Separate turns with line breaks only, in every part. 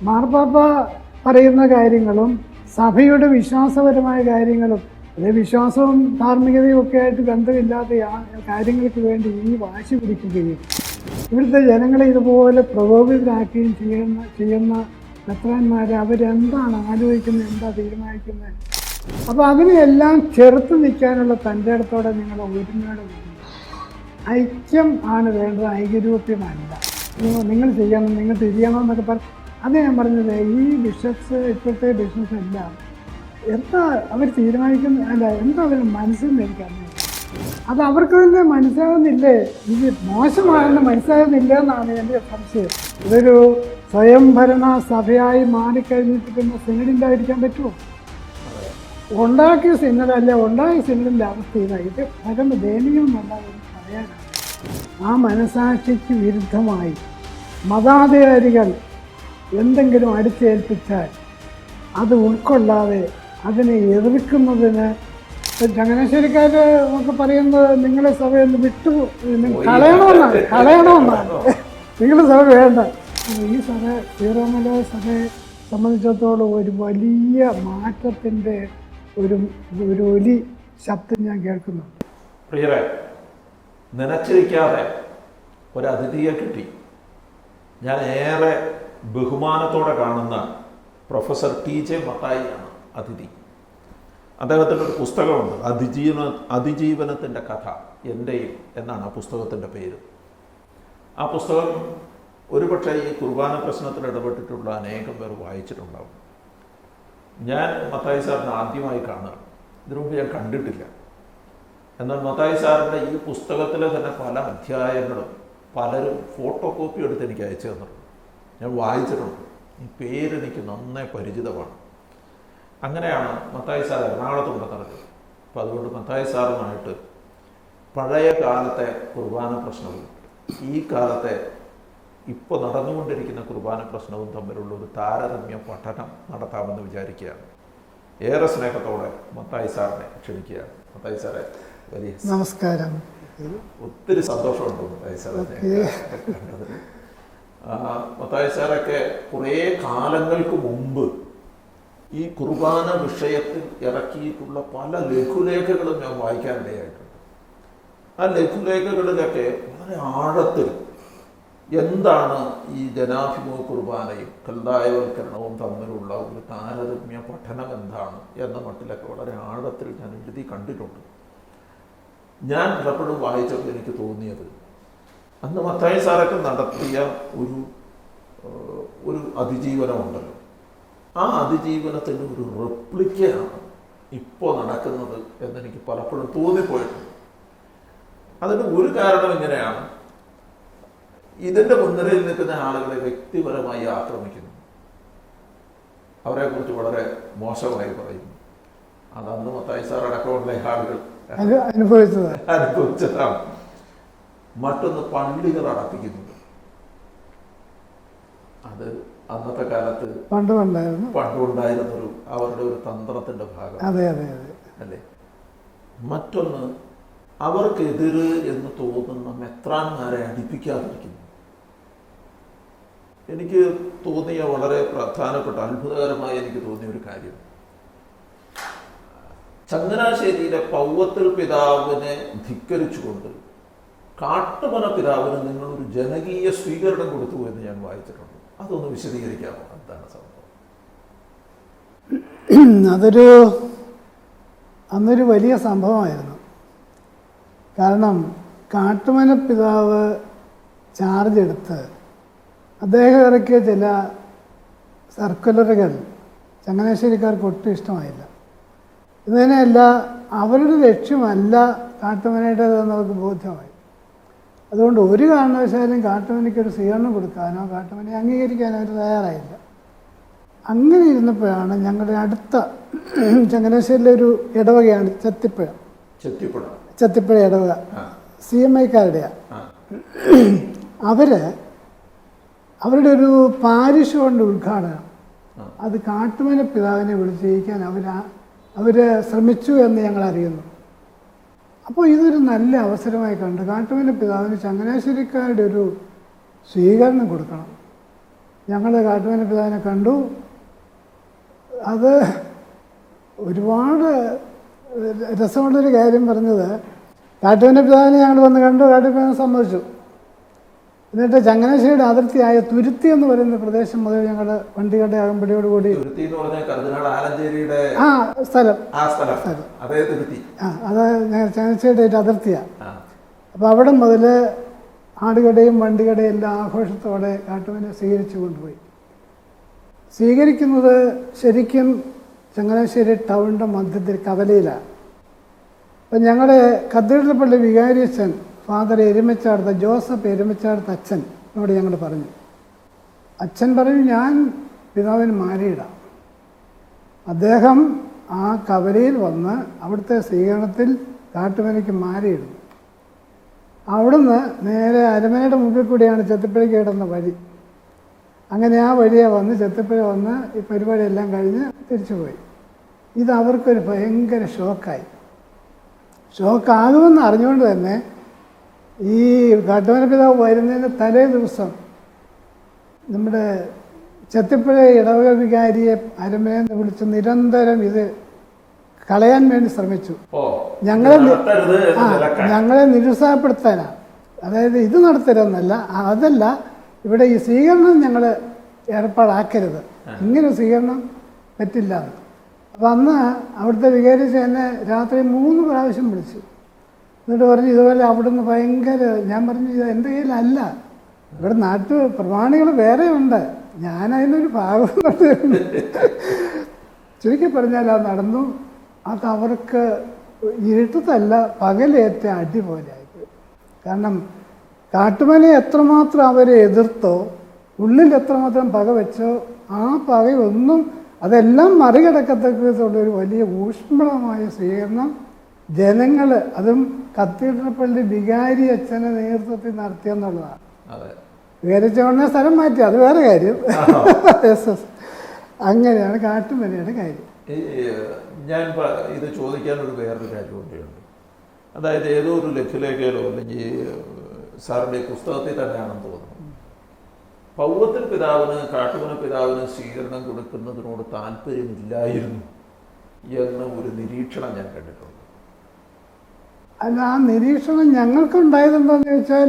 മാർപ്പാപ്പ പറയുന്ന കാര്യങ്ങളും സഭയുടെ വിശ്വാസപരമായ കാര്യങ്ങളും അത് വിശ്വാസവും ധാർമ്മികതയും ഒക്കെ ആയിട്ട് ബന്ധമില്ലാത്ത കാര്യങ്ങൾക്ക് വേണ്ടി ഈ വാശി പിടിക്കുകയും ഇവിടുത്തെ ജനങ്ങളെ ഇതുപോലെ പ്രകോപിതരാക്കുകയും ചെയ്യുന്ന ചെയ്യുന്ന മെത്രാന്മാരെ അവരെന്താണ് ആലോചിക്കുന്നത് എന്താ തീരുമാനിക്കുന്നത്? അപ്പോൾ അതിനെല്ലാം ചെറുത്ത് നിൽക്കാനുള്ള തന്റെ അടുത്തോടെ നിങ്ങൾ ഒരുമയോടെ ഐക്യം ആണ് വേണ്ടത് ഐക്യരൂപ്യമല്ല നിങ്ങൾ ചെയ്യണം നിങ്ങൾ തിരിയണം എന്നൊക്കെ പറ അത് ഞാൻ പറഞ്ഞത് ഈ ബിഷപ്സ് ഇപ്പോഴത്തെ ബിസിനസ് എല്ലാം എന്താ അവർ തീരുമാനിക്കുന്ന അല്ല എന്താ അവർ മനസ്സിൽ എനിക്കറിയില്ല അത് അവർക്ക് തന്നെ മനസ്സിലാകുന്നില്ലേ ഇത് മോശമാണെന്ന് മനസ്സിലാകുന്നില്ല എന്നാണ് എന്റെ സംശയം. ഇതൊരു സ്വയംഭരണ സഭയായി മാറിക്കഴിഞ്ഞിട്ട് പിന്നെ സിനഡില്ലാതിരിക്കാൻ പറ്റുമോ? ഉണ്ടാക്കിയ സിന്നലല്ല ഉണ്ടാക്കിയ സിന്നലിന്റെ അവസ്ഥ ഇതാ. ഇത് പരമ ദയനീയം എന്നുള്ളത് പറയാനാണ്. ആ മനസാക്ഷിക്ക് വിരുദ്ധമായി മതാധികാരികൾ എന്തെങ്കിലും അടിച്ചേൽപ്പിച്ചാൽ അത് ഉൾക്കൊള്ളാതെ അതിനെ എതിർക്കുന്നതിന് ചങ്ങനാശ്ശേരിക്കാർ നമുക്ക് പറയുന്നത് നിങ്ങളെ സഭയിൽ നിന്ന് വിട്ടു നിങ്ങൾ കളയണമെന്നാണ് കളയണമെന്നാണ്. നിങ്ങളുടെ സഭ വേണ്ട. ഈ സഭ സീറോമല സഭയെ സംബന്ധിച്ചിടത്തോളം ഒരു വലിയ മാറ്റത്തിന്റെ ഒരു ഒരു ഒലി ശബ്ദം ഞാൻ കേൾക്കുന്നുണ്ട്.
പ്രിയരെ നനച്ചിരിക്കാതെ ഒരു അതിഥിയെ കിട്ടി. ഞാൻ ഏറെ ബഹുമാനത്തോടെ കാണുന്ന പ്രൊഫസർ ടി ജെ മത്തായിയാണ് അതിഥി. അദ്ദേഹത്തിന്റെ ഒരു പുസ്തകമുണ്ട് അതിജീവന അതിജീവനത്തിന്റെ കഥ എന്റെയും എന്നാണ് ആ പുസ്തകത്തിന്റെ പേര്. ആ പുസ്തകം ഒരുപക്ഷെ ഈ കുർബാന പ്രശ്നത്തിൽ ഇടപെട്ടിട്ടുള്ള അനേകം പേർ വായിച്ചിട്ടുണ്ടാവും. ഞാൻ മത്തായി സാറിനെ ആദ്യമായി കാണുകയാണ് ഇതിനു മുമ്പ് ഞാൻ കണ്ടിട്ടില്ല. എന്നാൽ മത്തായി സാറിന്റെ ഈ പുസ്തകത്തിലെ തന്നെ പല അധ്യായങ്ങളും പലരും ഫോട്ടോ കോപ്പി എടുത്ത് എനിക്ക് അയച്ചു തന്നിട്ടുണ്ട്. ഞാൻ വായിച്ചിട്ടുണ്ട്. ഈ പേര് എനിക്ക് നന്നേ പരിചിതമാണ്. അങ്ങനെയാണ് മത്തായി സാർ എറണാകുളത്ത് കൊണ്ട് നടക്കുന്നത്. അപ്പോൾ അതുകൊണ്ട് മത്തായി സാറുമായിട്ട് പഴയ കാലത്തെ കുർബാന പ്രശ്നവും ഈ കാലത്തെ ഇപ്പോൾ നടന്നുകൊണ്ടിരിക്കുന്ന കുർബാന പ്രശ്നവും തമ്മിലുള്ള ഒരു താരതമ്യ പഠനം നടത്താമെന്ന് വിചാരിക്കുകയാണ്. ഏറെ സ്നേഹത്തോടെ മത്തായി സാറിനെ ക്ഷണിക്കുകയാണ്. മത്തായി സാറെ വലിയ
നമസ്കാരം.
ഒത്തിരി സന്തോഷമുണ്ട് മത്തായി സാറെ കണ്ടതിൽ ആ, മത്തായി സാറൊക്കെ കുറേ കാലങ്ങൾക്ക് മുമ്പ് ഈ കുർബാന വിഷയത്തിൽ ഇറക്കിയിട്ടുള്ള പല ലഘുലേഖകളും ഞാൻ വായിക്കാനിടയായിട്ടുണ്ട് ആ ലഘുലേഖകളിലൊക്കെ വളരെ ആഴത്തിൽ എന്താണ് ഈ ജനാഭിമുഖ കുർബാനയും കൽതായവൽക്കരണവും തമ്മിലുള്ള ഒരു താരതമ്യ പഠനം എന്താണ് എന്ന മട്ടിലൊക്കെ വളരെ ആഴത്തിൽ ഞാൻ എഴുതി കണ്ടിട്ടുണ്ട്. ഞാൻ പലപ്പോഴും വായിച്ചപ്പോൾ എനിക്ക് തോന്നിയത് അന്ന് മത്തായി സാറൊക്കെ നടത്തിയ ഒരു ഒരു അതിജീവനമുണ്ടല്ലോ. ആ അതിജീവനത്തിന്റെ ഒരു റെപ്ലിക്കയാണ് ഇപ്പോൾ നടക്കുന്നത് എന്നെനിക്ക് പലപ്പോഴും തോന്നിപ്പോയിട്ടുണ്ട്. അതിന് ഒരു കാരണം ഇങ്ങനെയാണ്. ഇതിന്റെ മുൻനിരയിൽ നിൽക്കുന്ന ആളുകളെ വ്യക്തിപരമായി ആക്രമിക്കുന്നു. അവരെക്കുറിച്ച് വളരെ മോശമായി പറയുന്നു. അതന്ന് മത്തായി സാർ അടക്കമുള്ള ആളുകൾ അനുഭവിച്ചതാണ്. മറ്റൊന്ന് പള്ളികൾ അടപ്പിക്കുന്നുണ്ട് അത് അന്നത്തെ കാലത്ത്
പണ്ടുണ്ടായിരുന്നു.
പണ്ടുണ്ടായിരുന്നൊരു അവരുടെ ഒരു തന്ത്രത്തിന്റെ ഭാഗം
അതെ അതെ അതെ.
അല്ലേ? മറ്റൊന്ന് അവർക്കെതിര് എന്ന് തോന്നുന്ന മെത്രാന്മാരെ അടിപ്പിക്കാതിരിക്കുന്നു. എനിക്ക് തോന്നിയ വളരെ പ്രധാനപ്പെട്ട അത്ഭുതകരമായി എനിക്ക് തോന്നിയ ഒരു കാര്യം. ചങ്ങനാശ്ശേരിയിലെ പൗവത്തിൽ പിതാവിനെ ധിക്കരിച്ചുകൊണ്ട് കാട്ടുമന പിതാവിന് നിങ്ങളൊരു ജനകീയ സ്വീകരണം കൊടുത്തു എന്ന് ഞാൻ വായിച്ചിട്ടുണ്ട്. അതൊന്ന് വിശദീകരിക്കാമോ? എന്താണ് സംഭവം.
അതൊരു അന്നൊരു വലിയ സംഭവമായിരുന്നു. കാരണം കാട്ടുമന പിതാവ് ചാർജ് എടുത്ത് അദ്ദേഹം ഇറക്കിയ ചില സർക്കുലറുകൾ ചങ്ങനാശ്ശേരിക്കാർക്ക് ഒട്ടും ഇഷ്ടമായില്ല. ഇതിനെയല്ല അവരുടെ ലക്ഷ്യമല്ല കാട്ടുമനയുടേതെന്ന് അവർക്ക് ബോധ്യമായി. അതുകൊണ്ട് ഒരു കാരണവശാലും കാട്ടുമനയ്ക്ക് ഒരു സ്വീകരണം കൊടുക്കാനോ കാട്ടുമനെ അംഗീകരിക്കാനോ അവർ തയ്യാറായില്ല. അങ്ങനെ ഇരുന്നപ്പോഴാണ് ഞങ്ങളുടെ അടുത്ത ചങ്ങനാശ്ശേരിയിലെ ഒരു ഇടവകയാണ് ചത്തിപ്പുഴ.
ചത്തിപ്പുഴ.
ചത്തിപ്പുഴ ഇടവക. സി എം ഐക്കാരുടെയാണ് അവർ അവരുടെ ഒരു പാരിഷ് കൊണ്ട് ഉദ്ഘാടനം. അത് കാട്ടുമന പിതാവിനെ വിളിച്ചിരിക്കാൻ അവർ അവർ ശ്രമിച്ചു എന്ന് ഞങ്ങൾ അറിയുന്നു. അപ്പോൾ ഇതൊരു നല്ല അവസരമായി കണ്ട് കാട്ടുവിന്റെ പിതാവിന് ചങ്ങനാശ്ശേരിക്കാരുടെ ഒരു സ്വീകരണം കൊടുക്കണം. ഞങ്ങൾ കാട്ടുവിന്റെ പിതാവിനെ കണ്ടു. അത് ഒരുപാട് രസമുള്ളൊരു കാര്യം പറഞ്ഞത് കാട്ടുവിന്റെ പിതാവിനെ ഞങ്ങൾ വന്ന് കണ്ടു. കാട്ടുപിതാവിനെ സമ്മതിച്ചു. എന്നിട്ട് ചങ്ങനാശ്ശേരിയുടെ അതിർത്തിയായ തുരുത്തി എന്ന് പറയുന്ന പ്രദേശം മുതൽ ഞങ്ങൾ വണ്ടികളുടെ അകമ്പടിയോട് കൂടി
തുരുത്തി എന്ന് പറഞ്ഞ കർദിനാൾ ആലഞ്ചേരിയുടെ
ആ സ്ഥലം.
ആ സ്ഥലം.
ആ അത് ഞങ്ങൾ ചങ്ങനാശ്ശേരിയുടെ അതിർത്തിയാണ്
അപ്പം
അപ്പോൾ അവിടെ മുതൽ ആടുകടയും വണ്ടികടയും എല്ലാം ആഘോഷത്തോടെ കാട്ടുവിനെ സ്വീകരിച്ചു കൊണ്ടുപോയി. സ്വീകരിക്കുന്നത് ശരിക്കും ചങ്ങനാശ്ശേരി ടൗണിന്റെ മധ്യത്തിൽ കവലയിലാണ്. അപ്പം ഞങ്ങളുടെ കത്തീഡ്രൽ പള്ളി വികാരിയച്ഛൻ ഫാദർ എരുമച്ചാടത്ത ജോസഫ് എരുമച്ചാടത്ത അച്ഛൻ എന്നോട് ഞങ്ങൾ പറഞ്ഞു. അച്ഛൻ പറഞ്ഞു ഞാൻ പിതാവിന് മാരിയിടാം അദ്ദേഹം ആ കവലയിൽ വന്ന് അവിടുത്തെ സ്വീകരണത്തിൽ കാട്ടുമലയ്ക്ക് മാരിയിടുന്നു അവിടുന്ന് നേരെ അരമനയുടെ മുമ്പിൽ കൂടിയാണ് ചെത്തിപ്പുഴയ്ക്ക് കിടന്ന വഴി. അങ്ങനെ ആ വഴിയെ വന്ന് ചെത്തിപ്പുഴ വന്ന് ഈ പരിപാടിയെല്ലാം കഴിഞ്ഞ് തിരിച്ചുപോയി. ഇത് അവർക്കൊരു ഭയങ്കര ഷോക്കായി. ഷോക്കാകുമെന്ന് അറിഞ്ഞുകൊണ്ട് തന്നെ ഈ കാട്ടുമന പിതാവ് വരുന്നതിന് തലേ ദിവസം നമ്മുടെ ചെത്തിപ്പുഴ ഇടവക വികാരിയെ അരമേന്ന് വിളിച്ച് നിരന്തരം ഇത് കളയാൻ വേണ്ടി ശ്രമിച്ചു. ഞങ്ങളെ ആ. ഞങ്ങളെ നിരുത്സാഹപ്പെടുത്താനാണ് അതായത് ഇത് നടത്തരുതെന്നല്ല അതല്ല ഇവിടെ ഈ സ്വീകരണം ഞങ്ങൾ ഏർപ്പാടാക്കരുത്. ഇങ്ങനെ സ്വീകരണം പറ്റില്ല. അപ്പം അന്ന് അവിടുത്തെ വികാരിച്ച് എന്നെ രാത്രി മൂന്ന് പ്രാവശ്യം വിളിച്ചു. എന്നിട്ട് പറഞ്ഞു ഇതുപോലെ അവിടുന്ന് ഭയങ്കര ഞാൻ പറഞ്ഞു ഇത് എന്റെ കയ്യിലല്ല. ഇവിടെ നാട്ടു പ്രമാണികൾ വേറെ ഉണ്ട് ഞാൻ അതിനൊരു ഭാഗം ചുരുക്കി പറഞ്ഞാൽ അത് നടന്നു. അത് അവർക്ക് ഇരുട്ടത്തല്ല പകലേറ്റ അടി കാരണം കാട്ടുമനെ എത്രമാത്രം അവരെ എതിർത്തോ ഉള്ളിൽ എത്രമാത്രം പക വെച്ചോ ആ പകയൊന്നും അതെല്ലാം മറികടക്കത്തക്ക വിധമുള്ള ഒരു വലിയ ഊഷ്മളമായ സ്വീകരണം ജനങ്ങൾ അതും കത്തീഡ്രൽ പള്ളി വികാരി അച്ഛനെ നേതൃത്വത്തിൽ നടത്തിയെന്നുള്ളതാണ്
അതെ.
വികാരിച്ചോണെ സ്ഥലം മാറ്റി അത് വേറെ കാര്യം. അങ്ങനെയാണ് കാട്ടുമലയുടെ കാര്യം.
ഞാൻ ഇത് ചോദിക്കാനൊരു വേറൊരു കാര്യം കൂടിയുണ്ട്. അതായത് ഏതോ ഒരു ലഘുലേഖയിലോ അല്ലെങ്കിൽ സാറിന്റെ പുസ്തകത്തിൽ തന്നെയാണെന്ന് തോന്നുന്നു. പൗവത്തിൽ പിതാവിന് കാട്ടുമന പിതാവിന് സ്വീകരണം കൊടുക്കുന്നതിനോട് താല്പര്യമില്ലായിരുന്നു എന്ന ഒരു നിരീക്ഷണം ഞാൻ കണ്ടിട്ടുണ്ട്.
അല്ല ആ നിരീക്ഷണം ഞങ്ങൾക്കുണ്ടായതെന്താന്ന് ചോദിച്ചാൽ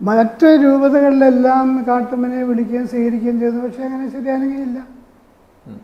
മറ്റ് രൂപതകളിലെല്ലാം കാട്ടുമനെ വിളിക്കുകയും സ്വീകരിക്കുകയും ചെയ്തു പക്ഷെ അങ്ങനെ ശരിയാണെങ്കിലില്ല.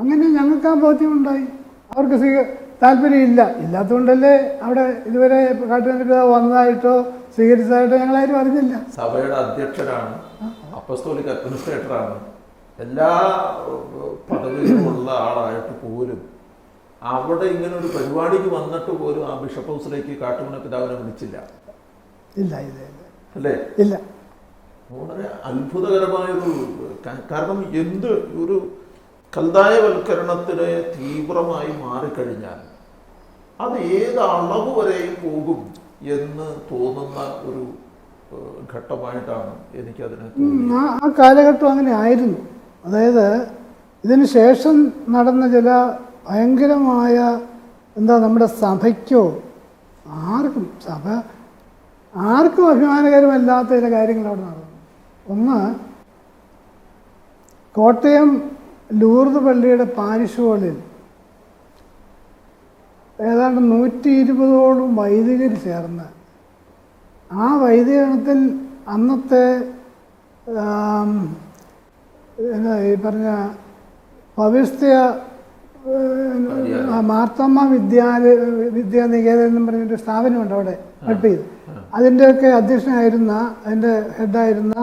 അങ്ങനെ ഞങ്ങൾക്ക് ആ ബോധ്യമുണ്ടായി. അവർക്ക് സ്വീക താല്പര്യമില്ല. ഇല്ലാത്തതുകൊണ്ടല്ലേ അവിടെ ഇതുവരെ കാട്ടുമനെ വന്നതായിട്ടോ സ്വീകരിച്ചതായിട്ടോ ഞങ്ങളാരും അറിഞ്ഞില്ല.
സഭയുടെ അധ്യക്ഷരാണ് അഡ്മിനിസ്ട്രേറ്ററാണ്. എല്ലാ ഏഹ്, പദവികളുമുള്ള ആളായിട്ട് പോലും അവിടെ ഇങ്ങനെ ഒരു പരിപാടിക്ക് വന്നിട്ട് പോലും ആ ബിഷപ്പ് ഹൗസിലേക്ക് കാട്ടുമണ പിതാവിനെ വിളിച്ചില്ല.
ഇല്ല ഇല്ല
അല്ലേ?
ഇല്ല.
വളരെ അത്ഭുതകരമായൊരു ഒരു കാരണം എന്ത് ഒരു കൽതായവൽക്കരണത്തിന് തീവ്രമായി മാറിക്കഴിഞ്ഞാൽ അത് ഏത് അളവ് വരെയും പോകും എന്ന് തോന്നുന്ന ഒരു ഘട്ടമായിട്ടാണ് എനിക്കതിനെ
ആ കാലഘട്ടം അങ്ങനെ ആയിരുന്നു. അതായത് ഇതിന് ശേഷം നടന്ന ചില ഭയങ്കരമായ എന്താ നമ്മുടെ സഭയ്ക്കോ ആർക്കും സഭ ആർക്കും അഭിമാനകരമല്ലാത്ത ചില കാര്യങ്ങൾ അവിടെ നടന്നു. ഒന്ന് കോട്ടയം ലൂർദ് പള്ളിയുടെ പാരിഷ് ഹോളിൽ ഏതാണ്ട് നൂറ്റി ഇരുപതോളം വൈദികർ ചേർന്ന് ആ വൈദികരണത്തിൽ അന്നത്തെ ഈ പറഞ്ഞ പവിസ്ത്യ മാർത്തമ്മ വിദ്യാലയ വിദ്യാനികേതൻ എന്നും പറഞ്ഞൊരു സ്ഥാപനമുണ്ട് അവിടെ പഠിപ്പിക്കുന്നത് അതിന്റെയൊക്കെ അധ്യക്ഷനായിരുന്ന അതിന്റെ ഹെഡായിരുന്ന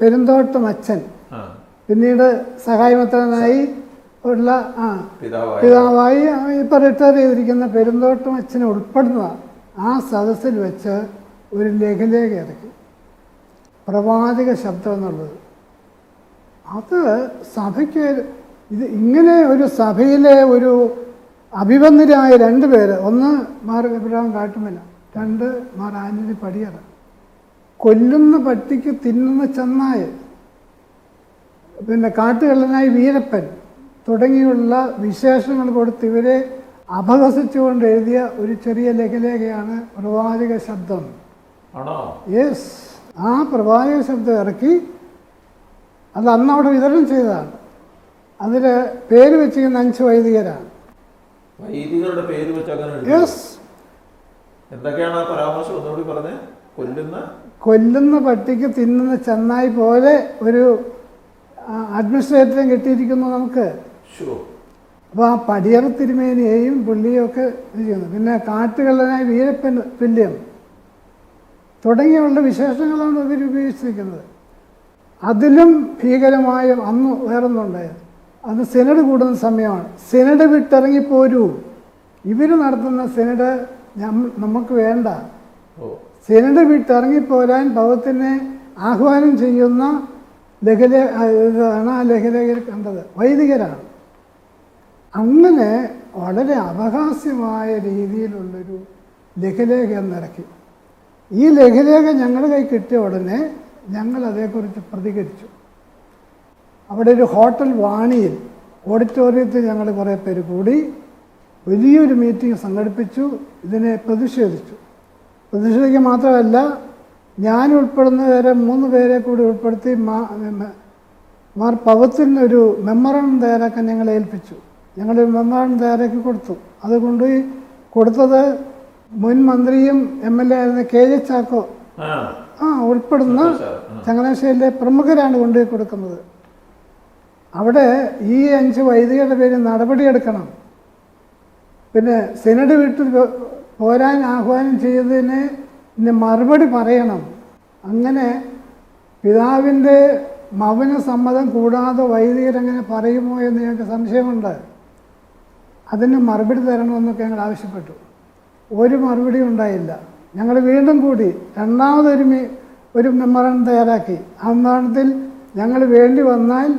പെരുന്തോട്ടം അച്ഛൻ. പിന്നീട് സഹായമത്രനായി ഉള്ള ആ
പിതാവായ.
പിതാവായി ഇപ്പം റിട്ടയർ ചെയ്തിരിക്കുന്ന പെരുന്തോട്ടം അച്ഛനെ ഉൾപ്പെടുന്ന ആ സദസ്സിൽ വെച്ച് ഒരു ലഘുലേഖ ഇറക്കി. പ്രവാചക ശബ്ദം എന്നുള്ളത്. അത് സഭയ്ക്ക് ഇത് ഇങ്ങനെ ഒരു സഭയിലെ ഒരു അഭിബന്ധരായ രണ്ട് പേര് ഒന്ന് മാർ എബ്രഹാം കാട്ടുമല രണ്ട് മാർ ആന്റണി പടിയറ. കൊല്ലുന്ന പട്ടിക്ക് തിന്നുന്ന ചെന്നായ പിന്നെ കാട്ടുകള്ളനായി വീരപ്പൻ തുടങ്ങിയുള്ള വിശേഷങ്ങൾ കൊടുത്ത് ഇവരെ അപഹസിച്ചുകൊണ്ട് എഴുതിയ ഒരു ചെറിയ ലഘുലേഖയാണ് പ്രവാചക ശബ്ദം. യെസ്. ആ പ്രവാചക ശബ്ദം ഇറക്കി അത് അന്ന് അവിടെ വിതരണം ചെയ്തതാണ്. അതിൽ പേര് വെച്ചിരിക്കുന്ന അഞ്ച് വൈദികരാണ്.
വൈദികരുടെ പേര് വെച്ച് അങ്ങനെ എന്തൊക്കെയാണ് ആ പരാമർശം? ഒന്നുകൂടി പറഞ്ഞേ. കൊല്ലുന്ന?
കൊല്ലുന്ന പട്ടിക്ക് തിന്നുന്ന ചെന്നായി പോലെ ഒരു അഡ്മിനിസ്ട്രേറ്ററെ കിട്ടിയിരിക്കുന്നു നമുക്ക്. അപ്പോൾ ആ പടിയറ തിരുമേനിയെയും പുള്ളിയും ഒക്കെ ചെയ്യുന്നു. പിന്നെ കാട്ടുകള്ളനായ വീരപ്പൻ തുല്യം തുടങ്ങിയുള്ള വിശേഷങ്ങളാണ് ഇവർ ഉപയോഗിച്ചിരിക്കുന്നത്. അതിലും ഭീകരമായ അന്ന് വേറൊന്നുണ്ടായത് അന്ന് സെനഡ് കൂടുന്ന സമയമാണ്. സെനഡ് വിട്ടിറങ്ങിപ്പോരൂ. ഇവർ നടത്തുന്ന സെനഡ് നമുക്ക് വേണ്ട. സെനഡ് വിട്ടിറങ്ങിപ്പോരാൻ ഭവത്തിനെ ആഹ്വാനം ചെയ്യുന്ന ലഹല ഇതാണ് ആ ലഹലയിൽ കണ്ടത്. വൈദികരാണ്. അങ്ങനെ വളരെ അപഹാസ്യമായ രീതിയിലുള്ളൊരു ലഘുലേഖ നിറക്കി ഈ ലഘുലേഖ ഞങ്ങളുടെ കൈ കിട്ടിയ ഉടനെ ഞങ്ങൾ അതേക്കുറിച്ച് പ്രതികരിച്ചു. അവിടെ ഒരു ഹോട്ടൽ വാണിയിൽ ഓഡിറ്റോറിയത്തിൽ ഞങ്ങൾ കുറേ പേര് കൂടി വലിയൊരു മീറ്റിംഗ് സംഘടിപ്പിച്ചു ഇതിനെ പ്രതിഷേധിച്ചു. പ്രതിഷേധിക്കുക മാത്രമല്ല ഞാൻ ഉൾപ്പെടുന്നവരെ മൂന്ന് പേരെ കൂടി ഉൾപ്പെടുത്തി മാർ പവത്തിന് ഒരു മെമ്മറണ്ടം തയ്യാറാക്കാൻ ഞങ്ങളെ ഏൽപ്പിച്ചു. ഞങ്ങൾ മെമ്മറണ്ടം തയ്യാറാക്കി കൊടുത്തു. അതുകൊണ്ട് കൊടുത്തത് മുൻ മന്ത്രിയും എം എൽ എ ആയിരുന്ന കെ ജെ ചാക്കോ
ആ.
ഉൾപ്പെടുന്ന ചങ്ങനാശ്ശേരിയിലെ പ്രമുഖരാണ് കൊണ്ടുപോയി കൊടുക്കുന്നത്. അവിടെ ഈ അഞ്ച് വൈദികരുടെ പേരിൽ നടപടിയെടുക്കണം പിന്നെ സെനഡ് വിട്ട് പോരാൻ ആഹ്വാനം ചെയ്തതിന് പിന്നെ മറുപടി പറയണം. അങ്ങനെ പിതാവിന്റെ മൗന സമ്മതം കൂടാതെ വൈദികരങ്ങനെ പറയുമോ എന്ന് ഞങ്ങൾക്ക് സംശയമുണ്ട്. അതിന് മറുപടി തരണമെന്നൊക്കെ ഞങ്ങൾ ആവശ്യപ്പെട്ടു. ഒരു മറുപടി ഉണ്ടായില്ല. ഞങ്ങൾ വീണ്ടും കൂടി രണ്ടാമതൊരു ഒരു മെമ്മറൻ തയ്യാറാക്കി. അന്നാണത്തിൽ ഞങ്ങൾ വേണ്ടി വന്നാൽ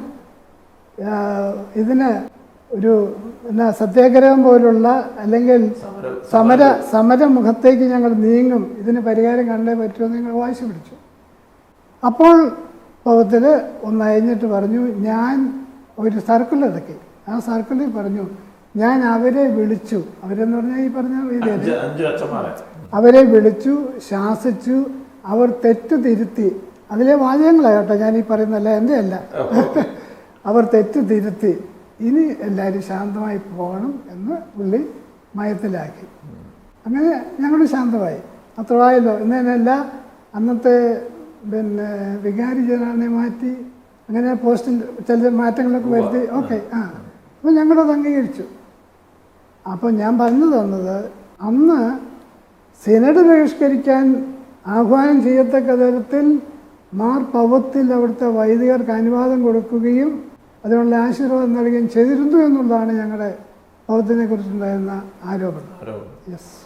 ഇതിന് ഒരു എന്നാ സത്യാഗ്രഹം പോലുള്ള അല്ലെങ്കിൽ
സമരം
സമര സമരമുഖത്തേക്ക് ഞങ്ങൾ നീങ്ങും. ഇതിന് പരിഹാരം കണ്ടേ പറ്റുമെന്ന് ഞങ്ങൾ വാശി പിടിച്ചു. അപ്പോൾ പോകത്തിൽ ഒന്ന് അയഞ്ഞിട്ട് പറഞ്ഞു ഞാൻ ഒരു സർക്കിൾ ഇറക്കി. ആ സർക്കിളിൽ പറഞ്ഞു ഞാൻ അവരെ വിളിച്ചു. അവരെന്ന് പറഞ്ഞാൽ ഈ പറഞ്ഞ അവരെ വിളിച്ചു ശാസിച്ചു അവർ തെറ്റ് തിരുത്തി. അതിലെ വാചകങ്ങളായിട്ടോ ഞാൻ ഈ പറയുന്നല്ല എന്റെ അല്ല. അവർ തെറ്റ് തിരുത്തി ഇനി എല്ലാവരും ശാന്തമായി പോകണം എന്ന് പുള്ളി മയത്തിലാക്കി. അങ്ങനെ ഞങ്ങൾ ശാന്തമായി. അത്രമായല്ലോ എന്നതിനല്ല അന്നത്തെ പിന്നെ വികാരി ജനാനെ മാറ്റി അങ്ങനെ പോസ്റ്റിൽ ചില മാറ്റങ്ങളൊക്കെ വരുത്തി. ഓക്കെ ആ. അപ്പോൾ ഞങ്ങളത് അംഗീകരിച്ചു. അപ്പോൾ ഞാൻ പറഞ്ഞു തന്നത് അന്ന് സിനഡ് ബഹിഷ്കരിക്കാൻ ആഹ്വാനം ചെയ്യത്തക്ക തരത്തിൽ മാർ പവത്തിൽ അവിടുത്തെ വൈദികർക്ക് അനുവാദം കൊടുക്കുകയും അതിനുള്ള ആശീർവാദം നൽകുകയും ചെയ്തിരുന്നു എന്നുള്ളതാണ് ഞങ്ങളുടെ പവത്തിനെ കുറിച്ചുണ്ടായിരുന്ന ആരോപണം.
ആരോപണം.
യെസ്